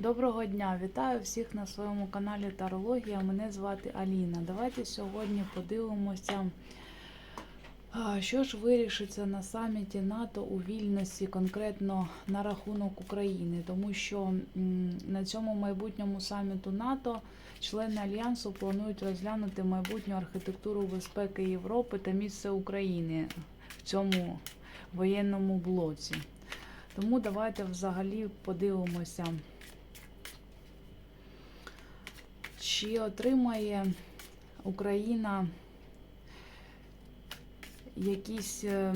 Доброго дня! Вітаю всіх на своєму каналі Тарологія. Мене звати Аліна. Давайте сьогодні подивимося, що ж вирішиться на саміті НАТО у вільності, конкретно на рахунок України, тому що на цьому майбутньому саміту НАТО члени альянсу планують розглянути майбутню архітектуру безпеки Європи та місце України в цьому воєнному блоці. Тому давайте взагалі подивимося. Чи отримає Україна якісь е,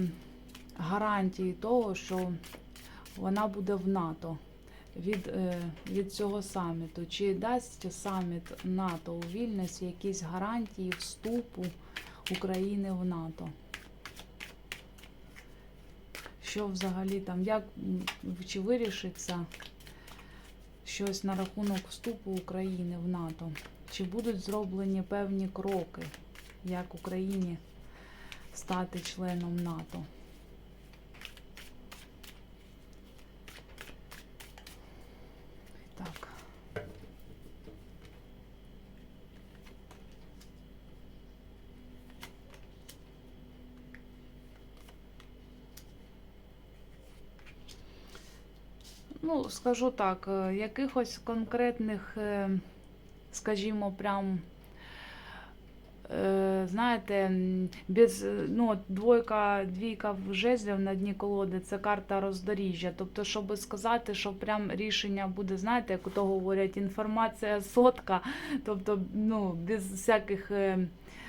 гарантії того, що вона буде в НАТО від, е, від цього саміту? Чи дасть саміт НАТО у вільності якісь гарантії вступу України в НАТО? Що взагалі там, як чи вирішиться щось на рахунок вступу України в НАТО? Чи будуть зроблені певні кроки, як Україні стати членом НАТО? Так. Ну, скажу так, е, якихось конкретних, е, скажімо, прям, е, знаєте, без, ну, двойка, двійка в жезлів на дні колоди це карта роздоріжжя. Тобто, щоб сказати, що прям рішення буде, знаєте, як то говорять, інформація сотка, тобто, ну, без всяких.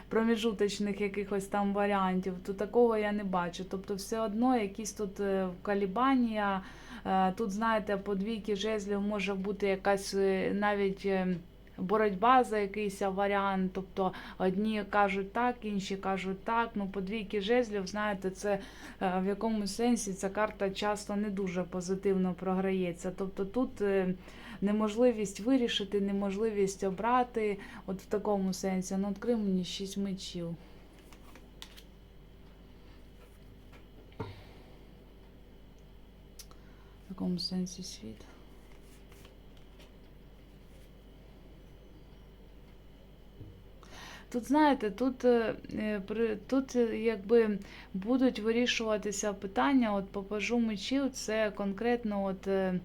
Проміжуточних якихось там варіантів, то такого я не бачу. Тобто, все одно якісь тут колібання, Е, Тут, знаєте, по двійки жезлів може бути якась е, навіть е, боротьба за якийсь варіант. Тобто одні кажуть так, інші кажуть так. Ну, по двійки жезлів, знаєте, це е, в якомусь сенсі ця карта часто не дуже позитивно програється. Тобто тут е, неможливість вирішити, неможливість обрати, от в такому сенсі. Ну, відкрий мені шість мечів. В якому сенсі світ? Тут, знаєте, тут, е, е, тут е, якби будуть вирішуватися питання, от по пажу мечів, це конкретно от, е,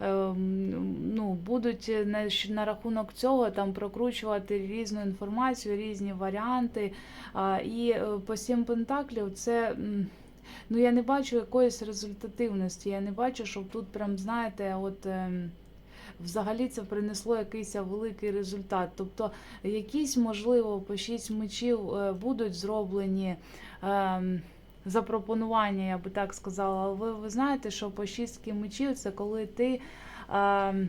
е, м, ну, будуть на, рахунок цього там прокручувати різну інформацію, різні варіанти. І по сім пентаклів це. Ну, я не бачу якоїсь результативності. Я не бачу, щоб тут прям, знаєте, от ем, взагалі це принесло якийсь великий результат. Тобто, якісь, можливо, по шість мечів е, будуть зроблені. ем, Запропонування, я би так сказала, але ви, ви знаєте, що по шістки мечів це коли ти ем,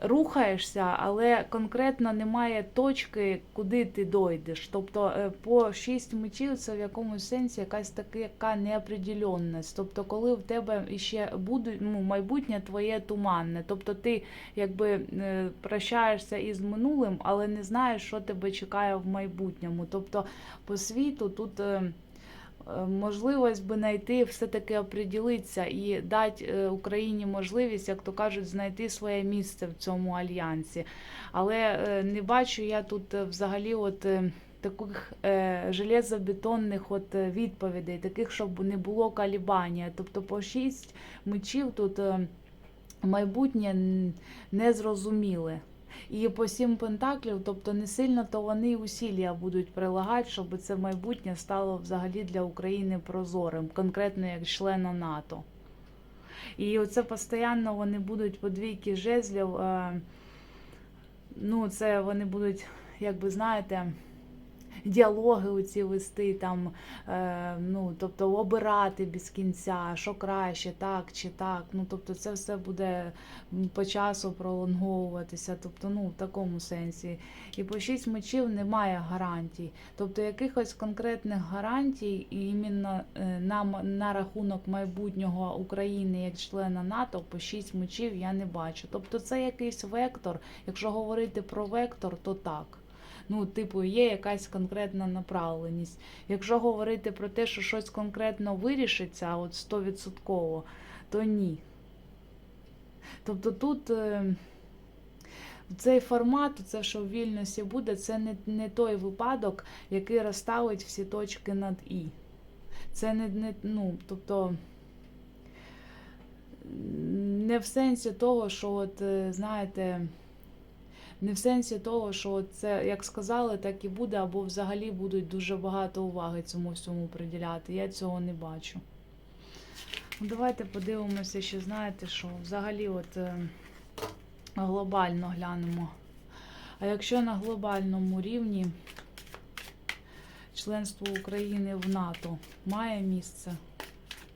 рухаєшся, але конкретно немає точки, куди ти дойдеш. Тобто е, по шість мечів це в якомусь сенсі якась така неопределенність. Тобто, коли в тебе ще буде ну, майбутнє твоє туманне. Тобто ти якби е, прощаєшся із минулим, але не знаєш, що тебе чекає в майбутньому. Тобто по світу тут. Е, Можливість би знайти, все-таки оприділитися і дати е, Україні можливість, як то кажуть, знайти своє місце в цьому альянсі. Але е, не бачу я тут взагалі от таких е, железобетонних от відповідей, таких, щоб не було калібання. Тобто по шість мечів тут майбутнє н- незрозуміле. І по сім пентаклів, тобто не сильно то вони усілля будуть прилагати, щоб це майбутнє стало взагалі для України прозорим, конкретно як члена НАТО. І оце постійно вони будуть по двійки жезлів. Е, ну, це вони будуть, як би знаєте, діалоги оці вести, там, е, ну, тобто обирати без кінця, що краще, так чи так. Ну, тобто це все буде по часу пролонговуватися, тобто, ну, в такому сенсі. І по шість мечів немає гарантій. Тобто якихось конкретних гарантій іменно е, на, на рахунок майбутнього України як члена НАТО по шість мечів я не бачу. Тобто це якийсь вектор. Якщо говорити про вектор, то так. Ну, типу, є якась конкретна направленість. Якщо говорити про те, що щось конкретно вирішиться, от 100%, то ні. Тобто тут е, цей формат, це що в вільності буде, це не, не той випадок, який розставить всі точки над І. Це не, не ну, тобто. Не в сенсі того, що от, е, знаєте, не в сенсі того, що це як сказали, так і буде, або взагалі будуть дуже багато уваги цьому всьому приділяти. Я цього не бачу. Ну, Давайте подивимося, ще знаєте, що взагалі от е, глобально глянемо. А якщо на глобальному рівні членство України в НАТО має місце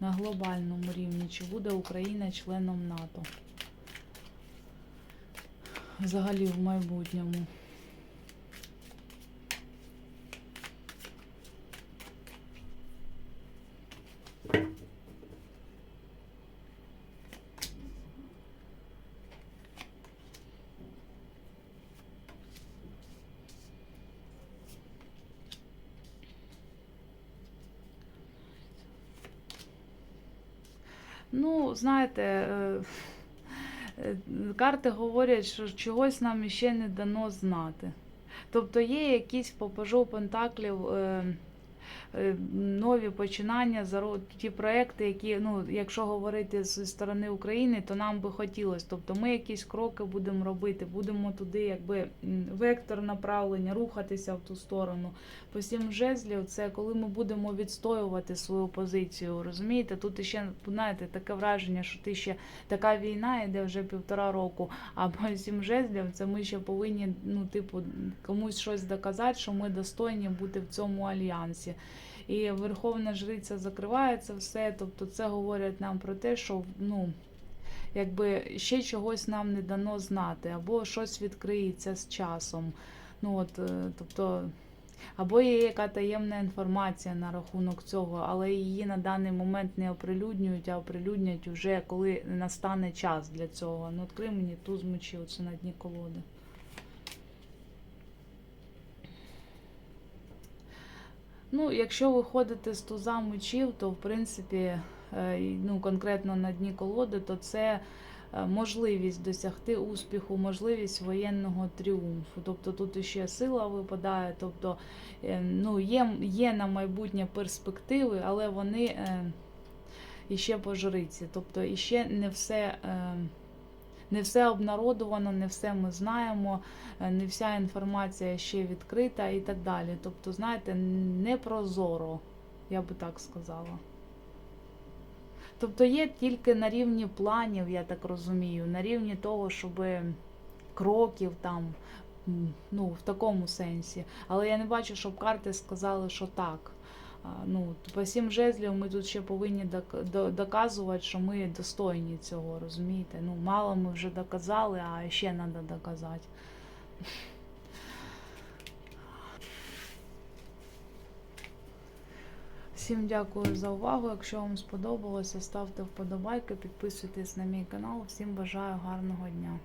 на глобальному рівні, чи буде Україна членом НАТО? Взагалі в майбутньому. Ну, знаєте, е, карти говорять, що чогось нам ще не дано знати. Тобто є якісь по пажу пентаклів е, е, нові починання, ті проекти, які, ну, якщо говорити зі сторони України, то нам би хотілося. Тобто ми якісь кроки будемо робити, будемо туди, якби вектор направлення, рухатися в ту сторону. По сім жезлів, це коли ми будемо відстоювати свою позицію. Розумієте, тут ще знаєте таке враження, що ти ще така війна йде вже півтора року. А по сім жезлів, це ми ще повинні, ну, типу, комусь щось доказати, що ми достойні бути в цьому альянсі. І Верховна Жриця закриває це все. Тобто, це говорять нам про те, що ну. Якби ще чогось нам не дано знати, або щось відкриється з часом. Ну от, е, тобто, або є яка таємна інформація на рахунок цього, але її на даний момент не оприлюднюють, а оприлюднять вже коли настане час для цього. Ну, відкрий мені туз мечів, це на дні колоди. Ну, якщо ви ходите з туза мечів, то в принципі, е, ну, конкретно на дні колоди, то це е, можливість досягти успіху, можливість воєнного тріумфу. Тобто тут іще сила випадає, тобто е, ну, є, є на майбутнє перспективи, але вони іще по. Тобто іще не все. Не все обнародовано, не все ми знаємо, е, не вся інформація ще відкрита і так далі. Тобто, знаєте, не прозоро, я би так сказала. Тобто є тільки на рівні планів, я так розумію, на рівні того, щоб кроків там, ну, в такому сенсі. Але я не бачу, щоб карти сказали, що так. Ну, по сім жезлів ми тут ще повинні доказувати, що ми достойні цього, розумієте? Ну, мало ми вже доказали, а ще треба доказати. Всім дякую за увагу. Якщо вам сподобалося, ставте вподобайки, підписуйтесь на мій канал. Всім бажаю гарного дня.